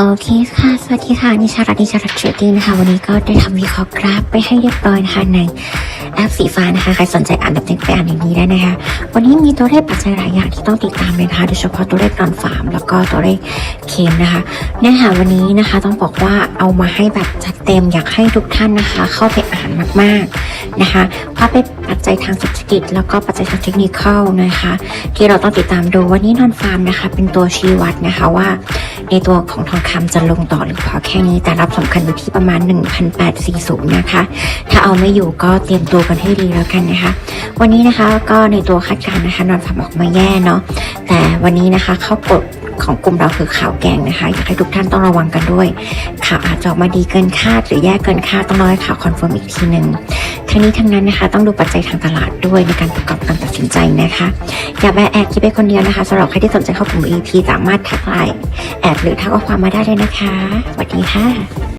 โอเคค่ะ สวัสดีค่ะ นิชารัตนิชารัตเทรดดิ้งนะคะ วันนี้ก็ได้ทำวิเคราะห์กราฟไปให้เรียบร้อยนะคะในแอปสีฟ้านะคะ ใครสนใจอ่านแบบเต็มไปอ่านในนี้ได้นะคะ วันนี้มีตัวเลขปัจจัยหลายอย่างที่ต้องติดตามเลยนะคะ โดยเฉพาะตัวเลขนอนฟาร์มแล้วก็ตัวเลขเคมนะคะเนื้อหาวันนี้นะคะต้องบอกว่าเอามาให้แบบจัดเต็มอยากให้ทุกท่านนะคะ เข้าไปอ่านมากๆนะคะเพราเป็นปัจจัยทางเศรษฐกิจ แล้วก็ปัจจัยทางเทคนิคนะคะ ที่เราต้องติดตามดูวันนี้นอนฟาร์มนะคะ เป็นตัวชี้วัดนะคะว่า ในตัวของทองคำจะลงต่อหรือพอแค่นี้แต่รับสำคัญอยู่ที่ประมาณ 1,840 นะคะ ถ้าเอาไม่อยู่ก็เตรียมตัวกันให้ดีแล้วกันนะคะ วันนี้นะคะก็ในตัวคาดการณ์นะคะนอนฟาร์มออกมาแย่เนาะแต่วันนี้นะคะเข้ากฎของกลุ่มเราคือข่าวแกงนะคะ อยากให้ทุกท่านต้องระวังกันด้วย ข่าวอาจจะออกมาดีเกินคาดหรือแย่เกินคาดต้องรอให้ข่าวคอนเฟิร์มอีกทีหนึ่ง ทั้งนี้ทั้งนั้นนะคะ ต้องดูปัจจัยทางตลาดด้วยในการประกอบการตัดสินใจนะคะ อย่าแบแอบคิดไปคนเดียวนะคะสำหรับใครที่สนใจเข้ากลุ่ม EP สามารถทักไลน์แอบหรือทักข้อความมาได้เลยนะคะสวัสดีค่ะ